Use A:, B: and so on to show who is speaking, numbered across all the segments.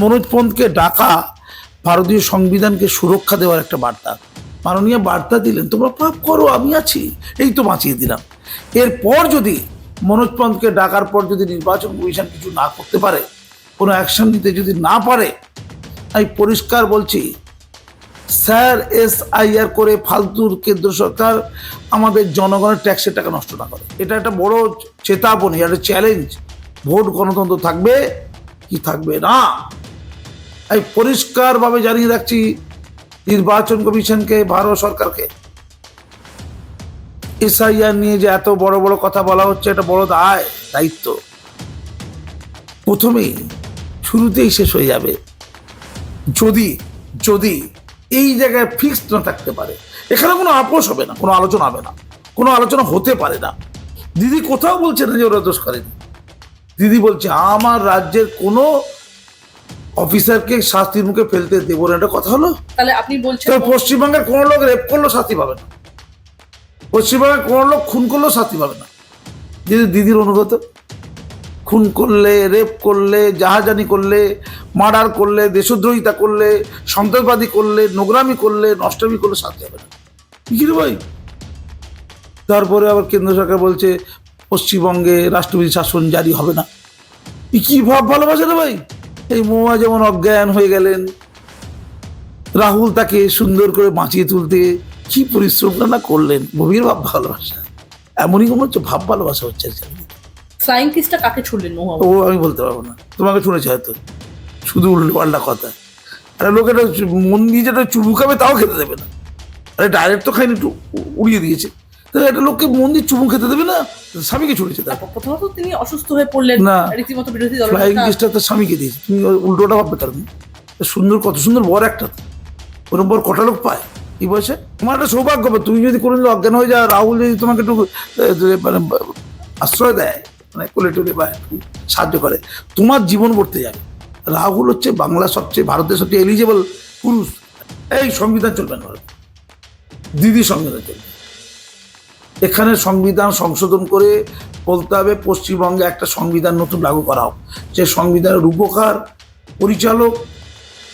A: মনোজ পন্থকে ডাকা ভারতীয় সংবিধানকে সুরক্ষা দেওয়ার একটা বার্তা। মাননীয় বার্তা দিলেন, তোমরা পাপ করো, আমি আছি। এই তো বাঁচিয়ে দিলাম। এরপর যদি মনোজ পন্থকে ডাকার পর যদি নির্বাচন কমিশন কিছু না করতে পারে, কোনো অ্যাকশন নিতে যদি না পারে, আমি পরিষ্কার বলছি, স্যার এস আইআর করে ফালতুর কেন্দ্র সরকার আমাদের জনগণের ট্যাক্সের টাকা নষ্ট না করে। এটা একটা বড় চেতাবনী, একটা চ্যালেঞ্জ ভোট গণতন্ত্র থাকবে কি থাকবে না? আমি পরিষ্কারভাবে জানিয়ে রাখছি নির্বাচন কমিশনকে, ভারত সরকারকে। এসআইআর নিয়ে যে এত বড় বড় কথা বলা হচ্ছে, এটা বড় দায়, দায়িত্ব। প্রথমেই, শুরুতেই শেষ হয়ে যাবে। যদি যদি এই জায়গায় ফিক্সড না থাকতে পারে, এখানে কোনো আপোষ হবে না, কোনো আলোচনা হবে না, কোনো আলোচনা হতে পারে না। দিদি কোথাও বলছে না যে ওরা দোষ করেনি। দিদি বলছে, আমার রাজ্যের কোনো অফিসারকে শাস্তির মুখে ফেলতে দেবো না এটা কথা হলো?
B: তাহলে আপনি বলছেন
A: পশ্চিমবঙ্গের কোনো লোক রেপ করল শাস্তি পাবে না। পশ্চিমবঙ্গের কোনো লোক খুন করলেও শাস্তি পাবে না। দিদি দিদির অনুগত। খুন করলে রেপ করলে জাহাজানি করলে মার্ডার করলে দেশদ্রোহিতা করলে সন্ত্রাসবাদী করলে নোংরামি করলে নষ্টামি করলে শাস্তি হবে না। কিরে ভাই? তারপরে আবার কেন্দ্র সরকার বলছে পশ্চিমবঙ্গে রাষ্ট্রপতি শাসন জারি হবে না। কি ভাব ভালোবাসে রে ভাই? এই মৌয়া যেমন অজ্ঞান হয়ে গেলেন রাহুল তাকে সুন্দর করে বাঁচিয়ে তুলতে কি পরিশ্রম না করলেন গভীর ভাব ভালোবাসা। এমনই মনে হচ্ছে ভাব ভালোবাসা হচ্ছে।
B: ফ্লাইং কিসটা কাকে ছুড়লেন
A: ও আমি বলতে পারব না। তোমাকে শুনেছি হয়তো। শুধু উল্টো পাল্টা কথা। আরে লোকেরা মন দিয়ে যেটা চুবু খাবে তাও খেতে দেবে না। আরে ডাইরেক্ট তো খাইনি একটু উড়িয়ে দিয়েছে। তাহলে একটা লোককে মন দিয়ে চুবু খেতে দেবে না? স্বামীকে ছুড়েছে তার
B: প্রথমত তিনি অসুস্থ হয়ে পড়লেন
A: না।
B: রীতিমতো বিরোধী দলের
A: ফ্লাইং। কিসটা তার স্বামীকে দিয়েছে। তুমি উল্টোটা ভাববে কারণ। সুন্দর কত সুন্দর বর একটা। ওরকম বর কটা লোক পায়? এই বয়সে তোমার একটা সৌভাগ্য হবে তুমি যদি কোনো অজ্ঞান হয়ে যাও রাহুল যদি তোমাকে একটু মানে আশ্রয় দেয় মানে কোলে টোলে বা সাহায্য করে তোমার জীবন পড়তে যাবে। রাহুল হচ্ছে বাংলা সবচেয়ে ভারতের সবচেয়ে এলিজেবল পুরুষ। এই সংবিধান চলবে না দিদি সংবিধান চলবে। এখানে সংবিধান সংশোধন করে বলতে হবে, পশ্চিমবঙ্গে একটা সংবিধান নতুন লাগু করা হোক। যে সংবিধানের রূপকার, পরিচালক,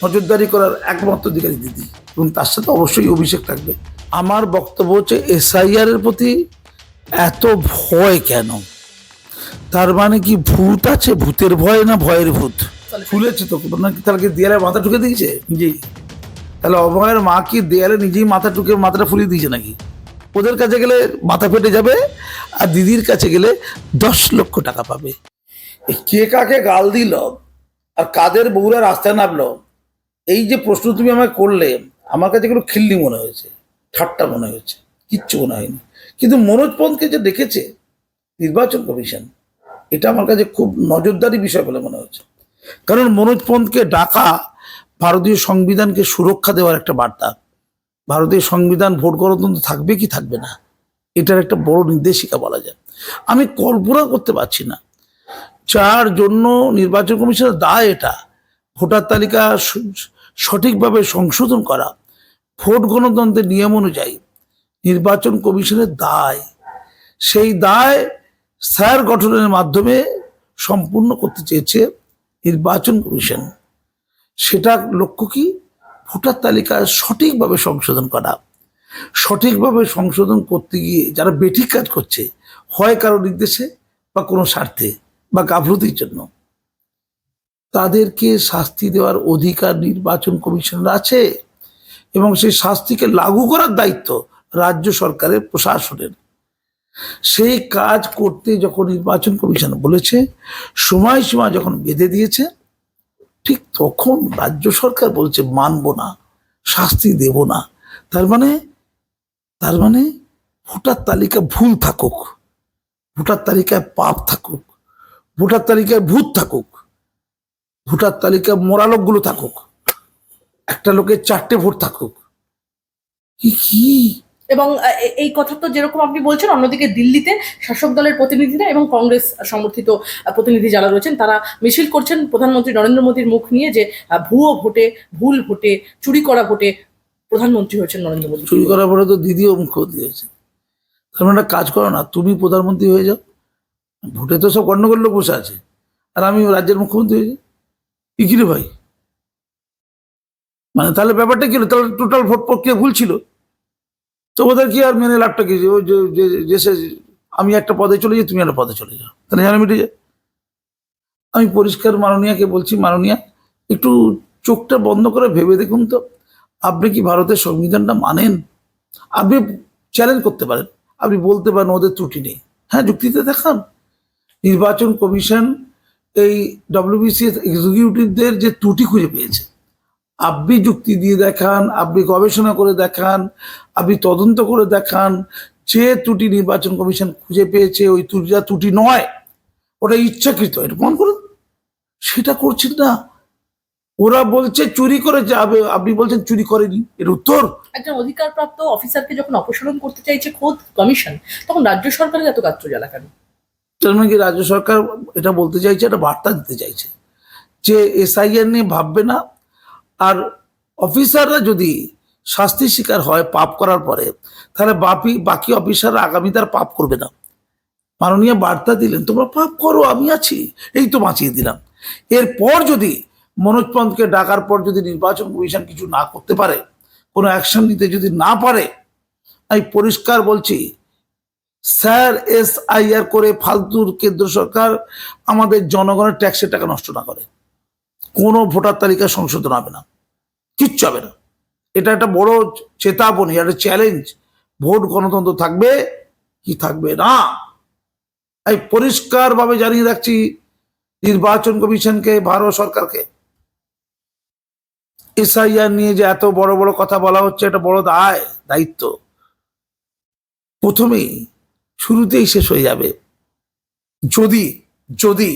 A: নজরদারি করার একমাত্র অধিকারী দিদি। এবং তার সাথে অবশ্যই অভিষেক থাকবে। আমার বক্তব্য হচ্ছে, এসআইআর এর প্রতি এত ভয় কেন? তার মানে কি ভূত আছে? ভূতের ভয় না ভয়ের ভূত? ফুলেছে তো তাহলে দেয়ালে মাথা ঢুকে দিয়েছে? নিজেই তাহলে অভয়ের মা কি দেয়ালে নিজেই মাথা ঢুকে মাথাটা ফুলিয়ে দিয়েছে নাকি? ওদের কাছে গেলে মাথা ফেটে যাবে, আর দিদির কাছে গেলে দশ লক্ষ টাকা পাবে। কে কাকে গাল দিল, আর কাদের বউরা রাস্তায় নামলো? এই যে প্রশ্ন তুমি আমাকে করলে, আমার কাছে এগুলো খিল্লি মনে হয়েছে, ঠাট্টা মনে হয়েছে, কিচ্ছু মনে হয়নি। কিন্তু মনোজ পন্থকে যে ডেকেছে, নির্বাচন কমিশন, এটা আমার কাছে খুব নজরদারি বিষয় বলে মনে হচ্ছে। কারণ মনোজ পন্থকে ডাকা ভারতীয় সংবিধানকে সুরক্ষা দেওয়ার একটা বার্তা। ভারতীয় সংবিধান ভোট গণতন্ত্র থাকবে কি থাকবে না? এটার একটা বড় নির্দেশিকা বলা যায়। আমি কল্পনা করতে পারছি না। যার জন্য নির্বাচন কমিশনের দায় এটা। ভোটার তালিকা সঠিকভাবে সংশোধন করা, ভোট গণতন্ত্রের নিয়ম অনুযায়ী নির্বাচন কমিশনের দায়। সেই দায় স্যার গঠনের মাধ্যমে সম্পূর্ণ করতে চেয়েছে নির্বাচন কমিশন। সেটা লক্ষ্য কি? ভোটার তালিকা সঠিকভাবে সংশোধন করা। সঠিকভাবে সংশোধন করতে গিয়ে যারা বেঠিক কাজ করছে, হয় কারও নির্দেশে বা কোনো স্বার্থে বা গাফলতির জন্য। তাদেরকে শাস্তি দেওয়ার অধিকার নির্বাচন কমিশনের আছে এবং সেই শাস্তিকে লাগু করার দায়িত্ব রাজ্য সরকারের প্রশাসনের। সেই কাজ করতে যখন নির্বাচন কমিশন বলেছে, সময়সীমা যখন বেঁধে দিয়েছে ঠিক তখন রাজ্য সরকার বলছে, মানবো না, শাস্তি দেব না। তার মানে তার মানে ভোটার তালিকা ভুল থাকুক, ভোটার তালিকায় পাপ থাকুক, ভোটার তালিকায় ভূত থাকুক, ভোটার তালিকায় মোরা লোকগুলো থাকুক, একটা লোকের চারটে ভোট থাকুক। কি কি
B: এবং এই কথা তো যেরকম আপনি বলছেন, অন্যদিকে দিল্লিতে শাসক দলের প্রতিনিধিরা এবং কংগ্রেস সমর্থিত প্রতিনিধি যারা রয়েছেন, তারা মিছিল করছেন প্রধানমন্ত্রী নরেন্দ্র মোদীর মুখ নিয়ে যে ভুয়ো ভোটে, ভুল ভোটে, চুরি করা ভোটে প্রধানমন্ত্রী হয়েছেন নরেন্দ্র মোদী।
A: চুরি করার পরে তো দিদিও মুখ্যমন্ত্রী হয়েছে তার মানে কাজ করো না, তুমি প্রধানমন্ত্রী হয়ে যাও, ভোটে তো সব গণ্ডগোল লোক বসে আছে, আর আমি রাজ্যের মুখ্যমন্ত্রী হয়ে যাই। কি ভাই? মানে তাহলে ব্যাপারটা কি হলো? তাহলে টোটাল ভোট প্রক্রিয়া ভুল ছিল? তো ওদের কি আর মেনে লাভটা কি? যে সে আমি একটা পদে চলে যাই, তুমি একটা পদে চলে যাও। তাহলে জানা মিটে যায়। আমি পরিষ্কার মাননীয়াকে বলছি, মাননীয়া, একটু চোখটা বন্ধ করে ভেবে দেখুন তো, আপনি কি ভারতের সংবিধানটা মানেন? আপনি চ্যালেঞ্জ করতে পারেন। আপনি বলতে পারেন ওদের ত্রুটি নেই। হ্যাঁ যুক্তিতে দেখান। নির্বাচন কমিশন এই ডব্লিউবিসি এক্সিকিউটিভদের যে ত্রুটি খুঁজে পেয়েছে আপনি যুক্তি দিয়ে দেখান আপনি গবেষণা করে দেখান আপনি তদন্ত করে দেখান যে ত্রুটি নির্বাচন কমিশন খুঁজে পেয়েছে ওই ত্রুটিটা ত্রুটি নয় ওটা ইচ্ছাকৃত এটা প্রমাণ করুন। সেটা করছেন না। ওরা বলছে চুরি করে যাবে আপনি বলছেন চুরি করেনি এর উত্তর।
B: একজন অধিকারপ্রাপ্ত অফিসারকে যখন অপসারণ করতে চাইছে খোদ কমিশন তখন রাজ্য সরকারের এত কাজ জ্বালা কেন?
A: তার মানে কি রাজ্য সরকার এটা বলতে চাইছে একটা বার্তা দিতে চাইছে যে এসআইআর নিয়ে ভাববে না আর অফিসাররা যদি শাস্তি শিকার হয় পাপ করার পরে, তাহলে বাপি, বাকি অফিসাররা আগামী তার পাপ করবে না। মাননীয় বার্তা দিলেন, তোমরা পাপ করো, আমি আছি। এই তো বাঁচিয়ে দিলাম। এরপর যদি মনোজ পন্তকে ডাকার পর যদি নির্বাচন কমিশন কিছু না করতে পারে, কোনো অ্যাকশন নিতে যদি না পারে, আমি পরিষ্কার বলছি, স্যার এস আইআর করে ফালতুর কেন্দ্র সরকার আমাদের জনগণের ট্যাক্সের টাকা নষ্ট না করে। কোনো ভোটার তালিকা সংশোধন হবে না। কিচ্ছু হবে না। এটা একটা বড় চেতাবনী, একটা চ্যালেঞ্জ ভোট গণতন্ত্র থাকবে কি থাকবে না? এই পরিষ্কারভাবে জানিয়ে রাখছি নির্বাচন কমিশনকে, ভারত সরকারকে। এসআইআর নিয়ে যে এত বড় বড় কথা বলা হচ্ছে, এটা বড় দায়, দায়িত্ব। প্রথমেই শুরুতেই শেষ হয়ে যাবে। যদি যদি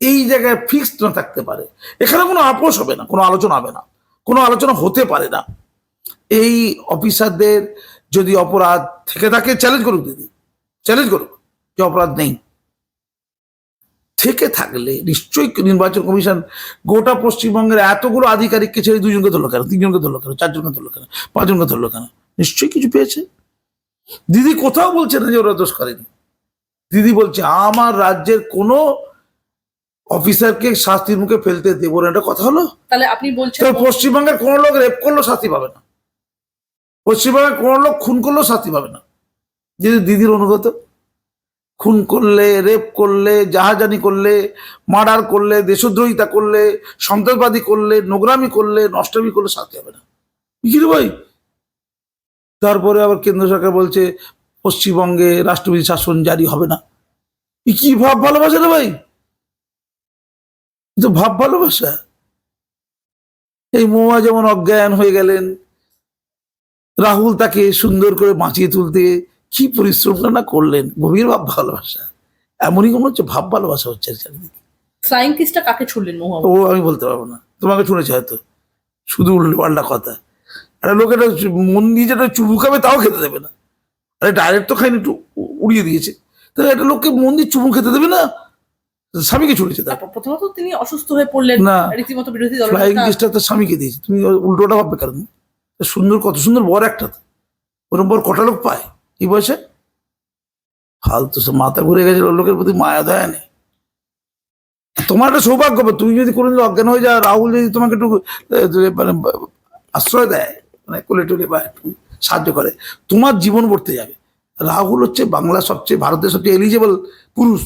A: এই জায়গায় ফিক্সড না থাকতে পারে। এখানে কোনো আপোষ হবে না, কোনো আলোচনা হবে না, কোনো আলোচনা হতে পারে না। এই অফিসারদের যদি অপরাধ থেকে থাকে চ্যালেঞ্জ করুক দিদি চ্যালেঞ্জ করুক, যে অপরাধ নেই। থেকে থাকলে নিশ্চয়ই নির্বাচন কমিশন গোটা পশ্চিমবঙ্গের এতগুলো আধিকারিককে ছেড়ে দুজনকে ধরলো কেন, তিনজনকে ধরলো কেন, চারজনকে ধরলো কেন, পাঁচজনকে ধরলো কেন? নিশ্চয়ই কিছু পেয়েছে। দিদি কোথাও বলছে না যে ওরা দোষ করেনি। দিদি বলছে, আমার রাজ্যের কোনো অফিসারকে শাস্তির মুখে ফেলতে দেবো না এটা কথা হলো?
B: তাহলে আপনি বলছেন
A: পশ্চিমবঙ্গের কোনো লোক রেপ করলেও শাস্তি পাবে না। পশ্চিমবঙ্গের কোনো লোক খুন করলেও শাস্তি পাবে না। যদি দিদির অনুগত খুন করলে রেপ করলে জাহাজানি করলে মার্ডার করলে দেশদ্রোহিতা করলে সন্ত্রাসবাদী করলে নোংরামি করলে নষ্টামি করলে শাস্তি হবে না। রে ভাই? তারপরে আবার কেন্দ্র সরকার বলছে পশ্চিমবঙ্গে রাষ্ট্রপতি শাসন জারি হবে না। কি ভাব ভালোবাসা রে ভাই? এ তো ভাব ভালোবাসা। এই মৌয়া যেমন অজ্ঞান হয়ে গেলেন রাহুল তাকে সুন্দর করে বাঁচিয়ে তুলতে কি পরিশ্রমটা না করলেন গভীর ভাব ভালোবাসা। এমনই মনে হচ্ছে ভাব ভালোবাসা হচ্ছে চারিদিকে।
B: ফ্লাইং কিসটা কাকে ছুড়লেন
A: ও আমি বলতে পারব না। তোমাকে শুনেছি হয়তো। শুধু উল্টো পাল্টা কথা। আরে লোকেরা মন দিয়ে যেটা চুবু খাবে তাও খেতে দেবে না। আরে ডাইরেক্ট তো খাইনি একটু উড়িয়ে দিয়েছে। তাহলে একটা লোককে মন দিয়ে চুমু খেতে দেবে না? স্বামীকে ছুড়েছে তার
B: তারপর প্রথমত তিনি অসুস্থ হয়ে পড়লেন
A: না
B: রীতিমতো বিরোধী দল
A: ফ্লাইং কিসটা তো স্বামীকে দিয়েছে। তুমি উল্টোটা ভাববে কারণ সুন্দর কত সুন্দর বর একটা ওরকম বর কটা লোক পায়? এই বয়সে ফালতু সব মাথা ঘুরে গেছে লোকের প্রতি মায়া দয়া নেই। তোমার একটা সৌভাগ্য হবে, তুমি যদি কোনোদিন অজ্ঞান হয়ে যাও রাহুল যদি তোমাকে একটু মানে আশ্রয় দেয় মানে কোলে টোলে বা একটু সাহায্য করে তোমার জীবন বর্তে যাবে। রাহুল হচ্ছে বাংলা সবচেয়ে ভারতের সবচেয়ে এলিজেবল পুরুষ।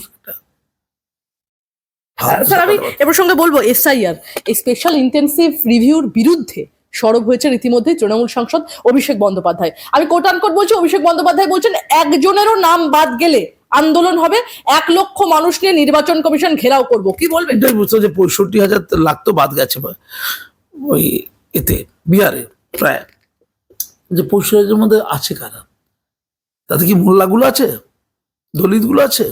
B: স্যার আমি। এ প্রসঙ্গে বলব এসআইআর এই স্পেশাল ইন্টেন্সিভ রিভিউর বিরুদ্ধে সরব হয়েছে রীতিমধ্যে তৃণমূল সাংসদ অভিষেক বন্দ্যোপাধ্যায়। আমি কোট আনকোট বলছি অভিষেক বন্দ্যোপাধ্যায় বলছেন একজনেরও নাম বাদ গেলে আন্দোলন হবে এক লক্ষ মানুষ নিয়ে নির্বাচন কমিশন ঘেরাও করব। কি বলবেন?
A: এটাই বুঝতে যে পঁয়ষট্টি হাজার লাখ তো বাদ গেছে ওই এতে বিহারে প্রায়। যে পঁয়ষট্টি হাজারের মধ্যে আছে কারা? তাতে কি মোল্লাগুলো আছে? দলিতগুলো আছে?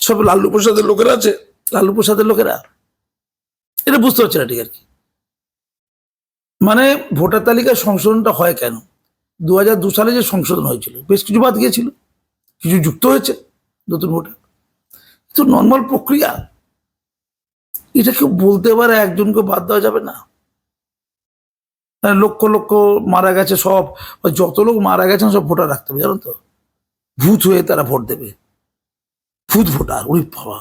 A: সব লাল্লু প্রসাদের লোকেরা আছে, লাল্লু প্রসাদের লোকেরা? এটা বুঝতে পারছি না ঠিক আর কি। মানে ভোটার তালিকার সংশোধনটা হয় কেন? দু হাজার দু সালে যে সংশোধন হয়েছিল, বেশ কিছু বাদ গিয়েছিল, কিছু যুক্ত হয়েছে নতুন ভোটার। তো নর্মাল প্রক্রিয়া, এটা কেউ বলতে পারে একজনকে বাদ দেওয়া যাবে না। মানে লক্ষ লক্ষ মারা গেছে সব যত লোক মারা গেছেন সব ভোটার রাখতে হবে, জানো তো? ভূত হয়ে তারা ভোট দেবে। ভূত ভোটার ওই বাবা।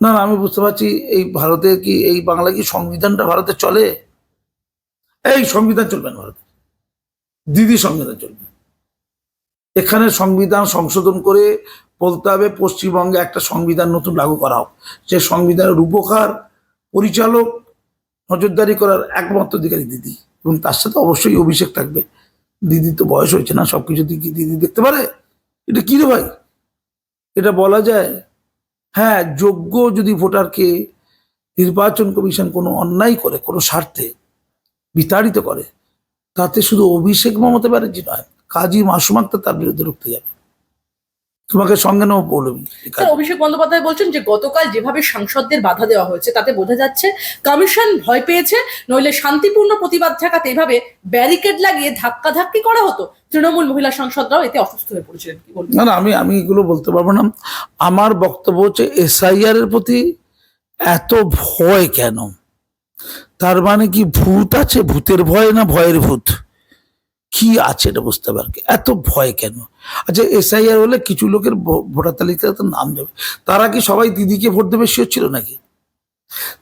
A: না না, আমি বুঝতে পারছি, এই ভারতে কি, এই বাংলা কি সংবিধানটা ভারতে চলে? এই সংবিধান চলবে না ভারতে। দিদি সংবিধান চলবে। এখানে সংবিধান সংশোধন করে বলতে হবে, পশ্চিমবঙ্গে একটা সংবিধান নতুন লাগু করা হোক সে সংবিধানের রূপকার, পরিচালক, নজরদারি করার একমাত্র অধিকারী দিদি। এবং তার সাথে অবশ্যই অভিষেক থাকবে। দিদি তো বয়স হয়েছে না, সবকিছু কি দিদি দেখতে পারে? এটা কি রে ভাই? এটা বলা যায় হ্যাঁ যোগ্য যদি ভোটারকে নির্বাচন কমিশন কোনো অন্যায় করে, কোনো স্বার্থে বিতাড়িত করে, তাতে শুধু অভিষেক মমতা ব্যানার্জি নয়, কাজী মাসুম আক্তার তার বিরুদ্ধে রুখতে যাবে। তোমাকে সঙ্গে নেব
B: স্যার অভিষেক বন্দ্যোপাধ্যায় বলছেন যে গতকাল যেভাবে সাংসদদের বাধা দেওয়া হয়েছে তাতে বোঝা যাচ্ছে কমিশন ভয় পেয়েছে নইলে শান্তিপূর্ণ প্রতিবাদ ঠেকাতে এভাবে ব্যারিকেড লাগিয়ে ধাক্কাধাক্কি করা হতো। তৃণমূল মহিলা সাংসদরাও এতে অসুস্থ হয়ে পড়েছিলেন
A: না না আমি আমি এগুলো বলতে পারব না। আমার বক্তব্য হচ্ছে এসআইআর এর প্রতি এত ভয় কেন? তার মানে কি ভূত আছে? ভূতের ভয় না ভয়ের ভূত? কি আছে এটা বুঝতে পারবে এত ভয় কেন? আচ্ছা এসআইআর হলে কিছু লোকের ভোটার তালিকাতে নাম যাবে। তারা কি সবাই দিদিকে ভোট দেবে শিওর ছিল নাকি?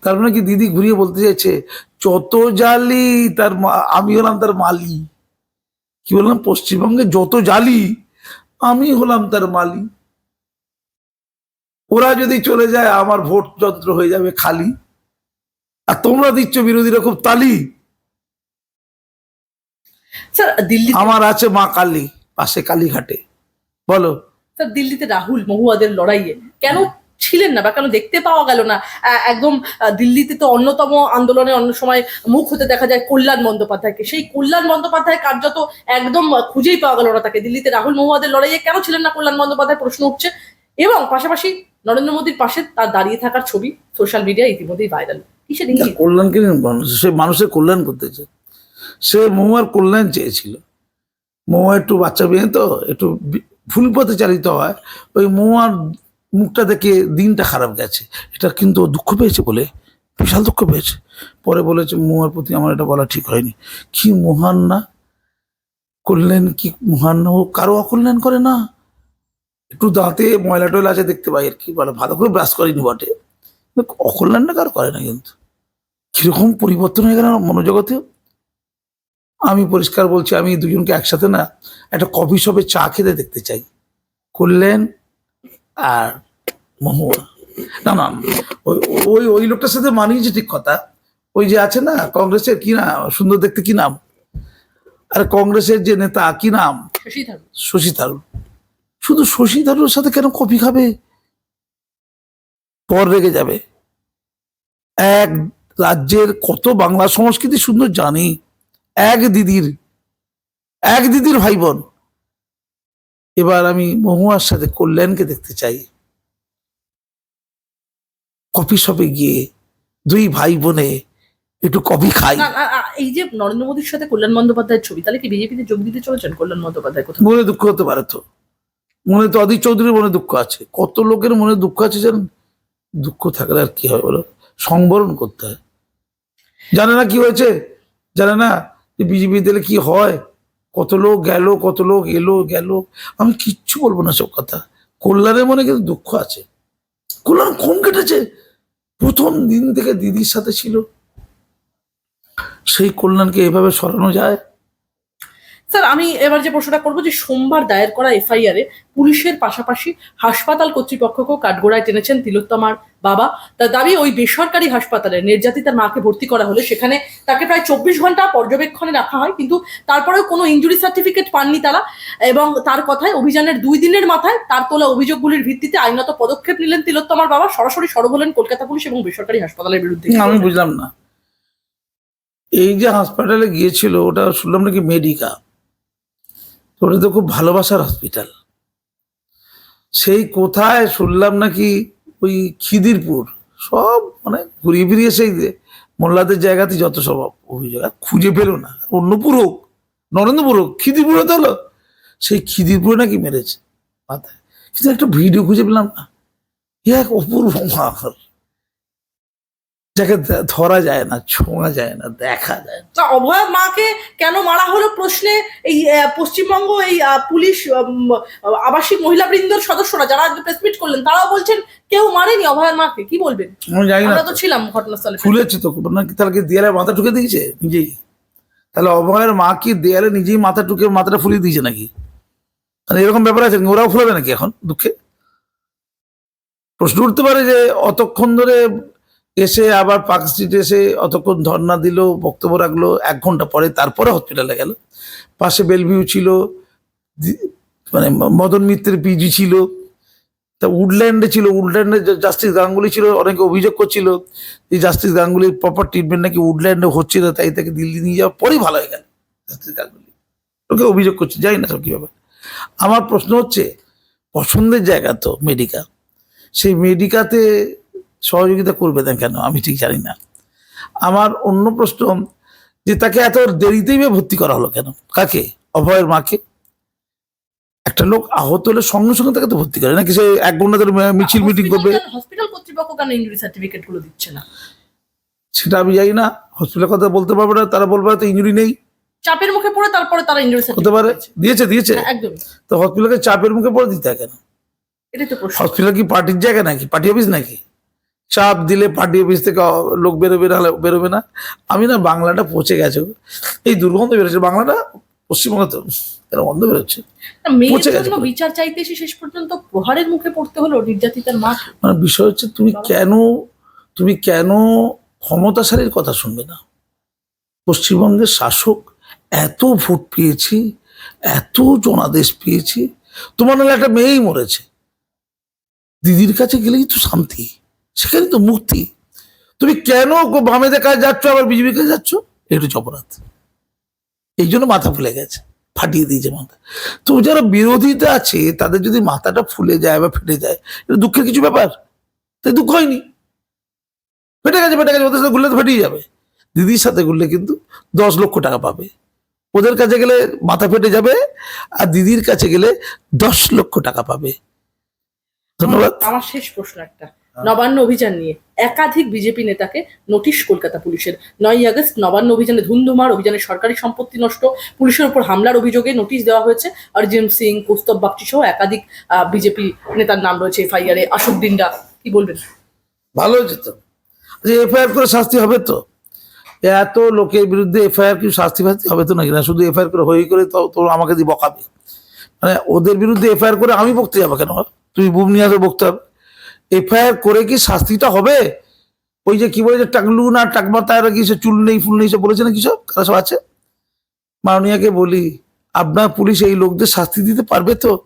A: তার মানে কি দিদি ঘুরিয়ে বলতে চাইছে, যত জালি তার আমি হলাম তার মালি। কি বললাম? পশ্চিমবঙ্গে যত জালি, আমি হলাম তার মালি। ওরা যদি চলে যায়, আমার ভোট যন্ত্র হয়ে যাবে খালি। আর তোমরা দিচ্ছ বিরোধীরা খুব তালি।
B: স্যার দিল্লি
A: আমার আছে মা কালী পাশে কালীঘাটে। বলো।
B: স্যার দিল্লিতে রাহুল মহুয়াদের লড়াইয়ে। কেন ছিলেন না বা কেন দেখতে পাওয়া গেল না? একদম দিল্লিতে তো অন্যতম আন্দোলনে অন্য সময় মুখ হতে দেখা যায় কল্যাণ বন্দ্যোপাধ্যায়কে। সেই কল্যাণ বন্দ্যোপাধ্যায় কার্যত একদম খুঁজেই পাওয়া গেল না তাকে। দিল্লিতে রাহুল মহুয়াদের লড়াইয়ে কেন ছিলেন না কল্যাণ বন্দ্যোপাধ্যায়? প্রশ্ন উঠছে। এবং পাশাপাশি নরেন্দ্র মোদীর পাশে তার দাঁড়িয়ে থাকার ছবি সোশ্যাল মিডিয়ায় ইতিমধ্যেই ভাইরাল। কিসের
A: কল্যাণকে সে মানুষের কল্যাণ করতেছে সে মহুয়ার কল্যাণ চেয়েছিল। মহুয়া একটু বাচ্চা মেয়ে তো, একটু ভুল পথে চালিত হয়। ওই মহুয়ার মুখটা দেখে দিনটা খারাপ গেছে। এটা কিন্তু দুঃখ পেয়েছে বলে, বিশাল দুঃখ পেয়েছে। পরে বলেছে, মহুয়ার প্রতি আমার এটা বলা ঠিক হয়নি। কি মহান না? কল্যাণ কি মহান না? ও কারও অকল্যাণ করে না? একটু দাঁতে ময়লা টয়লা আছে দেখতে পাই আর কি বলে ভালো করে ব্রাশ করেনি বটে। অকল্যাণটা কারও করে না কিন্তু। কীরকম পরিবর্তন হয়ে গেল আমার মনোজগতে? আমি পরিষ্কার বলছি আমি দুজনকে একসাথে না একটা কফি শপে চা খেতে দেখতে চাই। করলেন আর মহুয়া না। না ওই ওই ওই লোকটার সাথে মানিয়েছে ঠিক কথা। ওই যে আছে না কংগ্রেসের কি নাম সুন্দর দেখতে কি নাম? আর কংগ্রেসের যে নেতা কি নাম?
B: শশী থারুর।
A: শুধু শশী থারুর সাথে কেন কফি খাবে? পর রেগে যাবে। এক রাজ্যের কত বাংলা সংস্কৃতি সুন্দর জানি। এক দিদির এক দিদির ভাই বোন এবার আমি মহুয়ার সাথে কল্যাণকে দেখতে চাই। কফি শপে গিয়ে দুই ভাই বোনে একটু কফি খাই।
B: এই যে নরেন্দ্র মোদীর সাথে কল্যাণ বন্দ্যোপাধ্যায়ের ছবি তাহলে কি বিজেপিতে যোগ দিতে চলেছেন কল্যাণ বন্দ্যোপাধ্যায় কোথাও?
A: মনে দুঃখ হতে পারে তো। মনে তো অধীর চৌধুরীর মনে দুঃখ আছে। কত লোকের মনে দুঃখ আছে জানেন? দুঃখ থাকলে আর কি হয় বলো? সংবরণ করতে হয়। জানে না কি হয়েছে? জানে না যে বিজেপি দিলে কি হয়? কত লোক গেল, কত লোক এলো, গেল। আমি কিচ্ছু বলব না সব কথা। কল্যাণের মনে কিন্তু দুঃখ আছে। কল্যাণ কম কেটেছে। প্রথম দিন থেকে দিদির সাথে ছিল। সেই কল্যাণকে এভাবে সরানো যায়?
B: স্যার, আমি এবার যে প্রশ্নটা করব যে সোমবার দায়ের করা এফআইআর এ পুলিশের পাশাপাশি হাসপাতাল কর্তৃপক্ষকেও কাঠগোড়ায় টেনেছেন তিলোত্তমার বাবা। তার দাবি, ওই বেসরকারি হাসপাতালে নির্যাতিতার মাকে ভর্তি করা হলে সেখানে তাকে প্রায় চব্বিশ ঘণ্টা পর্যবেক্ষণে রাখা হয়, কিন্তু তারপরেও কোনো ইঞ্জুরি সার্টিফিকেট পাননি তারা এবং তার কথায় অভিযানের দুই দিনের মাথায় তার তোলা অভিযোগগুলির ভিত্তিতে আইনত পদক্ষেপ নিলেন তিলোত্তমার বাবা, সরাসরি সরব হলেন কলকাতা পুলিশ এবং বেসরকারি হাসপাতালের বিরুদ্ধে।
A: আমি বুঝলাম না। এই যে হাসপাতালে গিয়েছিল, ওটা শুনলাম নাকি মেডিকা। ওটা তো খুব ভালোবাসার হসপিটাল সেই কোথায় শুনলাম নাকি ওই খিদিরপুর, সব মানে ঘুরিয়ে ফিরিয়ে সেই মোল্লাদের জায়গাতে যত সব অভিযোগ, আর খুঁজে পেল না। অন্যপুর হোক, নরেন্দ্রপুর হোক, খিদিরপুরে তো হলো, সেই খিদিরপুরে নাকি মেরেছে মাথায়। কিন্তু একটা ভিডিও খুঁজে পেলাম না। এক অপূর্ব মার যাকে ধরা যায় না ছোঁয়া যায় না দেখা যায় না।
B: তা অভয় মাকে কেন মারা হলো প্রশ্নে এই পশ্চিমবঙ্গ এই পুলিশ আবাসিক মহিলা বৃন্দর সদস্যরা যারা আজকে প্রেস মিট করলেন তারাও বলছেন কেউ মারেনি অভয়ের মাকে কি বলবেন?
A: আমি জানি না।
B: আমরা তো ছিলাম ঘটনাস্থলে।
A: ফুলেছে তো তাহলে কি দেয়ালে মাথা ঠুকে দিয়েছে নিজেই? তাহলে অভয়ের মা কি দেয়ালে নিজেই মাথা ঠুকে মাথাটা ফুলিয়ে দিয়েছে নাকি? মানে এরকম ব্যাপার আছে? ওরাও ফুলাবে নাকি এখন দুঃখে? প্রশ্ন উঠতে পারে যে অতক্ষণ ধরে এসে আবার পার্ক স্ট্রিট এসে অতক্ষণ ধর্ণা দিল, বক্তব্য রাখল, এক ঘণ্টা পরে তারপরে হসপিটালে গেল। পাশে বেলভিউ ছিল মানে মদন মিত্রের পিজি ছিল। তা উডল্যান্ডে ছিল উডল্যান্ডে জাস্টিস গাঙ্গুলি ছিল, অনেকে অভিযোগ করছিল যে জাস্টিস গাঙ্গুলির প্রপার ট্রিটমেন্ট নাকি উডল্যান্ডে হচ্ছে না তাই তাকে দিল্লি নিয়ে যাওয়ার পরেই ভালো হয়ে গেল জাস্টিস গাঙ্গুলি ওকে অভিযোগ করছে যাই না সব কীভাবে। আমার প্রশ্ন হচ্ছে, পছন্দের জায়গা তো মেডিকা সেই মেডিকাতে সহযোগিতা করবে না কেন? আমি ঠিক জানি না। আমার অন্য প্রশ্ন যে তাকে এত দেরিতেই ভর্তি করা হলো কেন? কাকে? অভয়ের মাকে? একটা লোক আহত হলে সঙ্গে সঙ্গে তাকে তো ভর্তি করে নাকি সে এক ঘণ্টা ধরে মিছিল মিটিং করবে?
B: হসপিটাল কর্তৃপক্ষ কেন ইঞ্জুরি সার্টিফিকেটগুলো দিচ্ছে না?
A: সেটা আমি জানি না। হসপিটালের কথা বলতে পারব না তারা বলবে তো ইঞ্জুরি নেই।
B: চাপের মুখে পড়ে তারপরে তারা ইঞ্জুরি
A: হতে পারে। দিয়েছে। দিয়েছে
B: একদম
A: তো হসপিটালকে চাপের মুখে পড়ে দিতে কেন?
B: এটাই তো
A: হসপিটাল কি পার্টির জায়গা নাকি? পার্টি অফিস নাকি? চাপ দিলে পার্টি অফিস থেকে লোক বেরোবে না বেরোবে না। আমি না বাংলাটা পচে গেছে এই দুর্গন্ধ বেরোচ্ছে। বাংলাটা পশ্চিমবঙ্গে তো এরকম গন্ধ বেরোচ্ছে। পচে গেছে
B: বিচার চাইতে এসে শেষ পর্যন্ত প্রহারের মুখে পড়তে হলো নির্যাতিতার মা
A: মানে বিষয় হচ্ছে তুমি কেন তুমি কেন ক্ষমতাশালীর কথা শুনবে না? পশ্চিমবঙ্গের শাসক এত ভোট পেয়েছি এত জনাদেশ পেয়েছি। তোমার নাহলে একটা মেয়েই মরেছে। দিদির কাছে গেলেই তো শান্তি। সেখানে তো মুক্তি। তুমি কেন বামেদের কাছে যাচ্ছ, আবার বিজেপির কাছে যাচ্ছ? এটা অপরাধ। এই জন্য মাথা ফুলে গেছে, ফাটিয়ে দিয়েছে মাথা। তো যারা বিরোধীতে আছে, তাদের যদি মাথাটা ফুলে যায় বা ফেটে যায়, এটা দুঃখের কিছু ব্যাপার। তাই দুঃখ হয়নি। ফেটে গেছে ফেটে গেছে, ওদের সাথে ঘুরলে তো ফেটেই যাবে। দিদির সাথে ঘুরলে কিন্তু দশ লক্ষ টাকা পাবে। ওদের কাছে গেলে মাথা ফেটে যাবে, আর দিদির কাছে গেলে দশ লক্ষ টাকা পাবে। ধন্যবাদ।
B: আমার শেষ প্রশ্ন একটা। নবান্ন অভিযান নিয়ে একাধিক বিজেপি নেতাকে নোটিশ কলকাতা পুলিশের। নয় আগস্ট নবান্ন অভিযানে ধুন্ধুমার অভিযানে সরকারি সম্পত্তি নষ্ট, পুলিশের উপর হামলার অভিযোগে নোটিশ দেওয়া হয়েছে। অর্জুন সিং, কৌস্তব বাগচি সহ একাধিক বিজেপি নেতার নাম রয়েছে এফআইআর অশোক দিন্ডা কি বলবেন?
A: ভালো হয়েছে তো। যে এফআইআর করে শাস্তি হবে তো? এত লোকের বিরুদ্ধে এফআইআর কি শাস্তি ফাস্তি হবে তো নাকি? না, শুধু এফআইআর করে হই করে তো আমাকে দিয়ে বকাবে। মানে ওদের বিরুদ্ধে এফআইআর করে আমি বকতে যাব কেন? তুমি বুম নিয়ে বকতে হবে এফআইআর করে কি শাস্তিটা হবে? ওই যে কি বলেছে টাকলু না টাকমা তার কি সে চুল নেই, ফুল নেই সব বলেছে না কি সব? কারা সব আছে? মাননীয়াকে বলি, আপনার পুলিশ এই লোকদের শাস্তি দিতে পারবে তো?